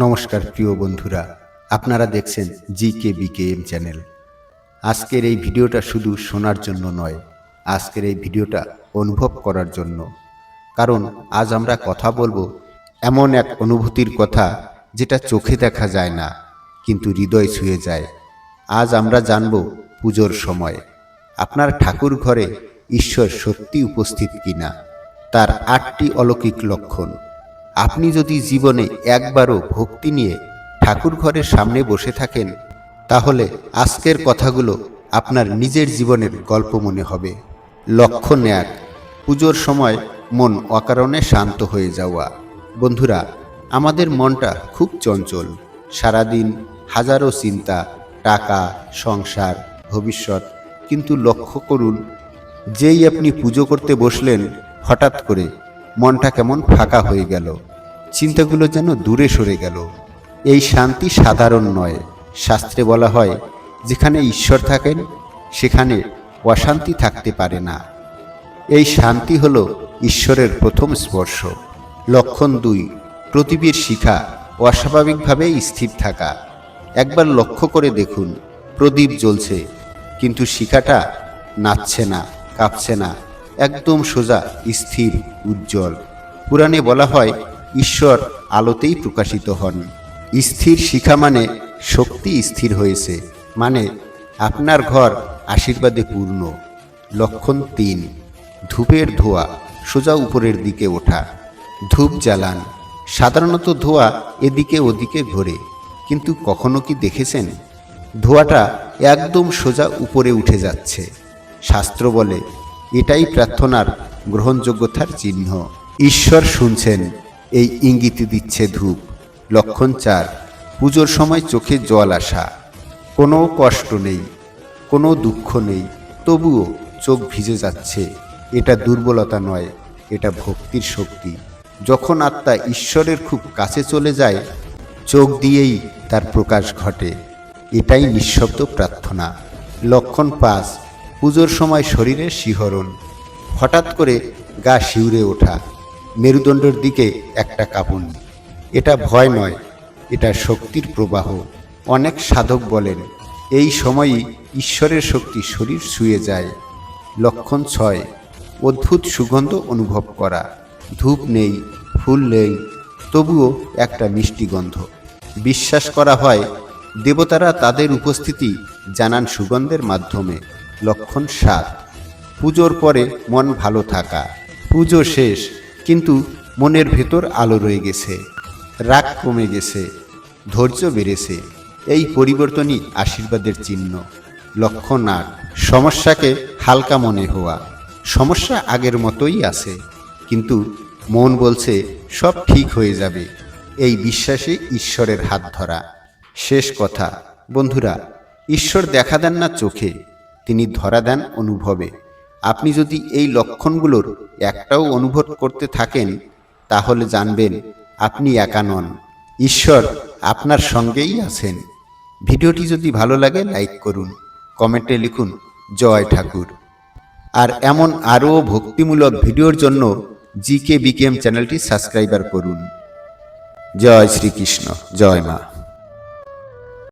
নমস্কার প্রিয় বন্ধুরা, আপনারা দেখছেন জি কে বিকেএম চ্যানেল। আজকের এই ভিডিওটা শুধু শোনার জন্য নয়, আজকের এই ভিডিওটা অনুভব করার জন্য। কারণ আজ আমরা কথা বলব এমন এক অনুভূতির কথা যেটা চোখে দেখা যায় না, কিন্তু হৃদয় ছুঁয়ে যায়। আজ আমরা জানব পুজোর সময়, আপনার ঠাকুর ঘরে ঈশ্বর সত্যি উপস্থিত কিনা, তার আটটি অলৌকিক লক্ষণ। আপনি যদি জীবনে একবারও ভক্তি নিয়ে ঠাকুর ঘরের সামনে বসে থাকেন, তাহলে আজকের কথাগুলো আপনার নিজের জীবনের গল্প মনে হবে। লক্ষণ এক পুজোর সময় মন অকারণে শান্ত হয়ে যাওয়া। বন্ধুরা, আমাদের মনটা খুব চঞ্চল। সারাদিন হাজারো চিন্তা, টাকা, সংসার, ভবিষ্যৎ, কিন্তু লক্ষ্য করুন, যেই আপনি পুজো করতে বসলেন, হঠাৎ করে মনটা কেমন ফাঁকা হয়ে গেল। চিন্তাগুলো যেন দূরে সরে গেল। এই শান্তি সাধারণ নয়, শাস্ত্রে বলা হয়, যেখানে ঈশ্বর থাকেন, সেখানে অশান্তি থাকতে পারে না। এই শান্তি হল ঈশ্বরের প্রথম স্পর্শ। লক্ষণ দুই প্রদীপের শিখা অস্বাভাবিকভাবে স্থির থাকা। একবার লক্ষ্য করে দেখুন, প্রদীপ জ্বলছে, কিন্তু শিখাটা নাচছে না, কাঁপছে না। একদম সোজা, স্থির, উজ্জ্বল। পুরাণে বলা হয়, ঈশ্বর আলোতেই প্রকাশিত হন। স্থির শিখা মানে শক্তি স্থির হয়েছে মানে আপনার ঘর আশীর্বাদে পূর্ণ। লক্ষণ তিন, ধূপের ধোয়া, সোজা উপরের দিকে ওঠা। ধূপ জ্বালান, সাধারণত ধোয়া এদিকে ওদিকে ঘোরে, কিন্তু কখনো কি দেখেছেন? ধোঁয়াটা একদম সোজা উপরে উঠে যাচ্ছে। শাস্ত্র বলে এটাই প্রার্থনার গ্রহণযোগ্যতার চিহ্ন। ঈশ্বর শুনছেন, এই ইঙ্গিত দিচ্ছে ধূপ। লক্ষণ চার, পুজোর সময় চোখে জল আসা। কোনো কষ্ট নেই, কোনো দুঃখ নেই, তবুও চোখ ভিজে যাচ্ছে। এটা দুর্বলতা নয়, এটা ভক্তির শক্তি। যখন আত্মা ঈশ্বরের খুব কাছে চলে যায়, চোখ দিয়েই তার প্রকাশ ঘটে। এটাই নিঃশব্দ প্রার্থনা। লক্ষণ পাঁচ পুজোর সময় শরীরের শিহরণ। হঠাৎ করে গা শিউরে ওঠা, মেরুদণ্ডের দিকে একটা কাঁপুনি। এটা ভয় নয়, এটা শক্তির প্রবাহ। অনেক সাধক বলেন, এই সময়ই ঈশ্বরের শক্তি শরীর শুয়ে যায়। লক্ষণ ছয়, অদ্ভুত সুগন্ধ অনুভব করা। ধূপ নেই, ফুল নেই, তবুও একটা মিষ্টি গন্ধ। বিশ্বাস করা হয়, দেবতারা তাদের উপস্থিতি জানান সুগন্ধের মাধ্যমে। লক্ষণ সাত। পুজোর পরে মন ভালো থাকা। পুজো শেষ, কিন্তু মনের ভেতর আলো রয়ে গেছে। রাগ কমে গেছে, ধৈর্য বেড়েছে। এই পরিবর্তনই আশীর্বাদের চিহ্ন। লক্ষণ আট, সমস্যাকে হালকা মনে হওয়া। সমস্যা আগের মতোই আছে, কিন্তু মন বলছে সব ঠিক হয়ে যাবে। এই বিশ্বাসে ঈশ্বরের হাত ধরা। শেষ কথা, বন্ধুরা, ঈশ্বর দেখা দেন না চোখে। তিনি ধরা দেন অনুভবে। আপনি যদি এই লক্ষণগুলোর একটাও অনুভব করতে থাকেন, তাহলে জানবেন আপনি একা নন। ঈশ্বর আপনার সঙ্গেই আছেন। ভিডিওটি যদি ভালো লাগে, লাইক করুন। কমেন্টে লিখুন, জয় ঠাকুর। আর এমন আরও ভক্তিমূলক ভিডিওর জন্য জি কে বিকেএম চ্যানেলটি সাবস্ক্রাইবার করুন। জয় শ্রীকৃষ্ণ। জয় মা।